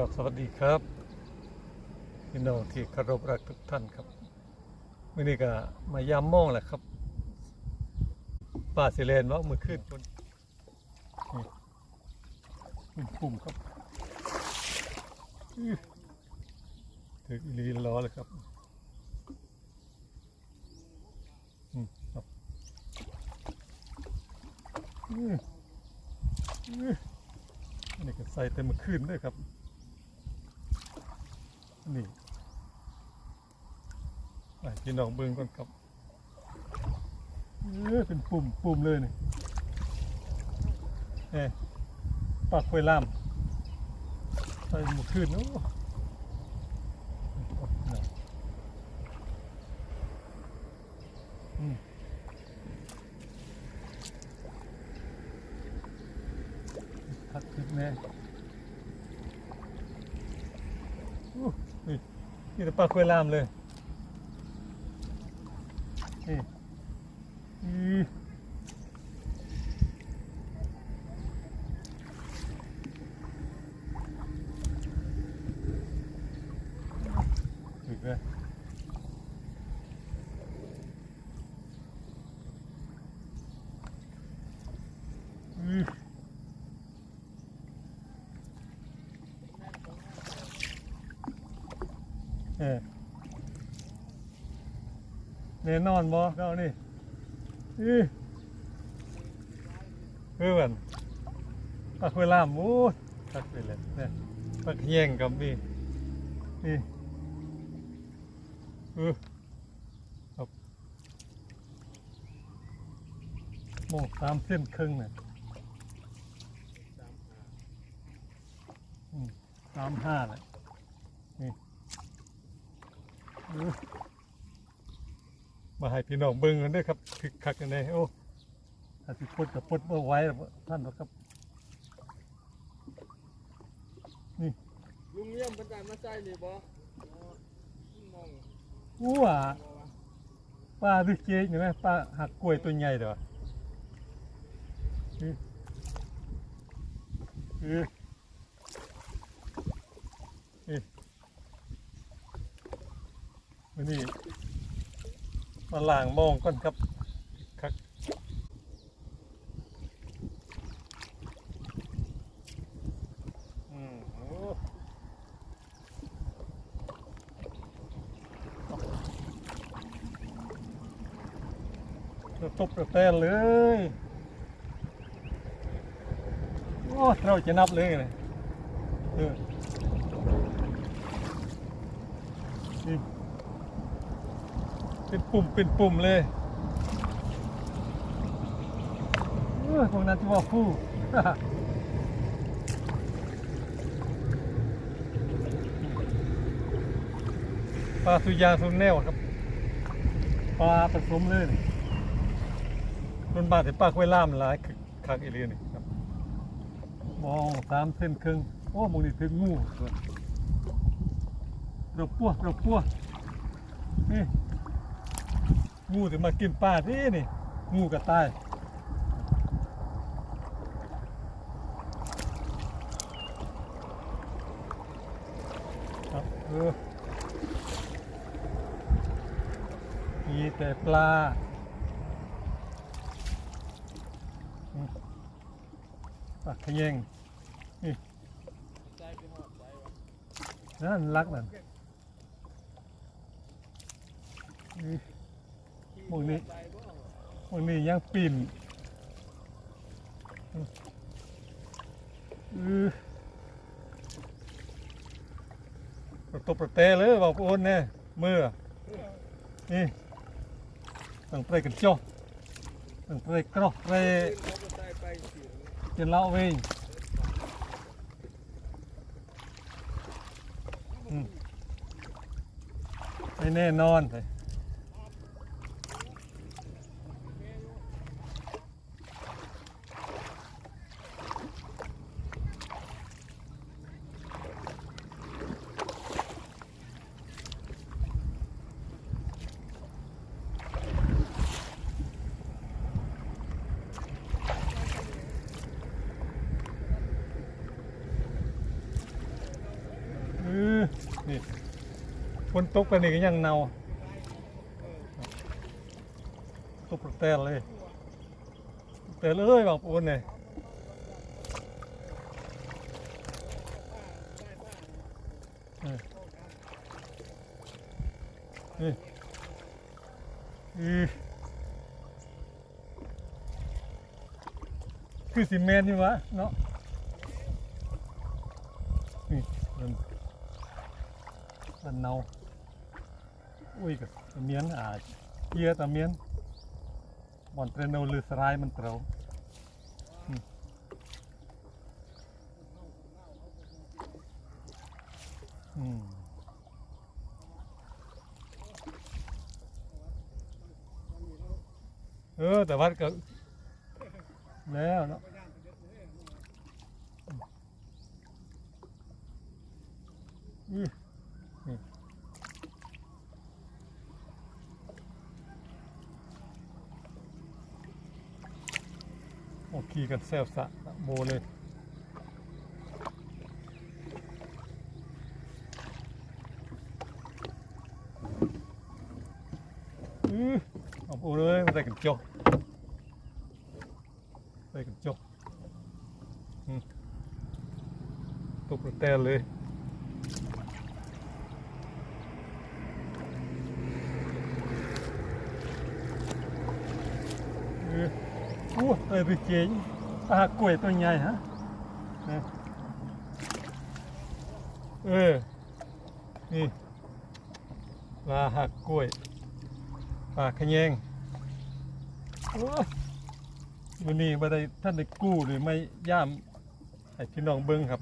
ครับสวัสดีครับพี่น้องที่เคารพรักทุกท่านครับมื่อนี้ก็มายามมองแหละครับป่าสิเลนว่ามือขึ้นจนนี่ปุ่มครับถือถึงอีลีล้อเลยครับอืมครับอื้ออื้ออันนี้ก็ใส่เต็มมือขึ้นด้วยครับ นี่ไปพี่น้องเบิ่งก่อนครับเออเป็นปุ่มปุ่มเลยนี่เอ้ปากควยล่ามใส่หมูขึ้นโอ้อืมทักขึ้นแน่ อู้นี่ นี่แต่ปลาควยลามเลย นี่อือีกเลยอือเออ แน่นอนบ่เรานี่อีเพื่อนปลาคุยลามโอ้ยตักไปเลยเนี่ยปลาแยงกับนี่นี่เออครับโมงสามเส้นครึ่งเนี่ยสามห้าเลยนี่ มาให้พี่น้องเบิ่งกันด้วยครับคึกคักกันเลยโอ้ถ้าสิพดกับพดบ่ไหว้แล้วท่านหรอกครับลุงเยี่ยมเป็นการมาใจนี่บ่มองอู้ว่าปลาดึกเจ๊อยู่ไหมปลาหักกล้วยตัวใหญ่เด้ออื้ออื้อ วันนี้มาล่างมองก่อนครับคักอืมโอ้จะตบกระแตนเลยโอ้เราจะนับเลยเลยเออนี่ เป็นปุ่มเป็นปุ่มเลยเออพวกนั้นที่ว่าฟู่ปลาสุยาสุนแนวครับ ปลาผสมเลยนี่รุ่นบาทแต่ปลากล้วยล่ามหลายคักอีเลียนี่ครับมองสามเส้นครึ่งโอ้มองนี่ถึงงูส่วนเราปั้วเราปั้วนี่ งูถึงมากินปลาที่นี่งูกระต่ายครับเออมีแต่ปลาปลาขยงนหอดใจวะนั่นรักนั่น พวกนี้ใจบ่วันนี้ยังปีนอือประตบประเตเลยบอกโอนแน่มือนี่ตั้งเตะกันจ้อตั้งเตะกรอกเตะขึ้นเขาก็ใจไปสิเจนเล่าเองไม่แน่นอนเลย นี่ฝนตกไปนี่ก็ยังเนาตกแต่เลยแต่เลยบางปูนเนี่ยนี่คือซีเมนต์นี่วะเนาะนี่ มันมันเนาอุ้ยกับตะเมียนอ่าเกียตะเมียนบอนเทรนโนลือสลายมันเตราอืมอืมเออ แต่ว่าก็แล้วเนาะอือนี่ โอเคกันแซบสะโบเลยอือเอาโบเลยมาใส่กันจกใส่กันจกตกกระแตนเลย เออโอ้เออไปเจ๋งปลากล้วยตัวใหญ่ฮะนะเออ นี่ปลาหักกล้วยปลาขยงโอ้วันนี้บัได้ท่านได้กู้หรือไม่ย่ามให้พี่น้องเบิ้งครับ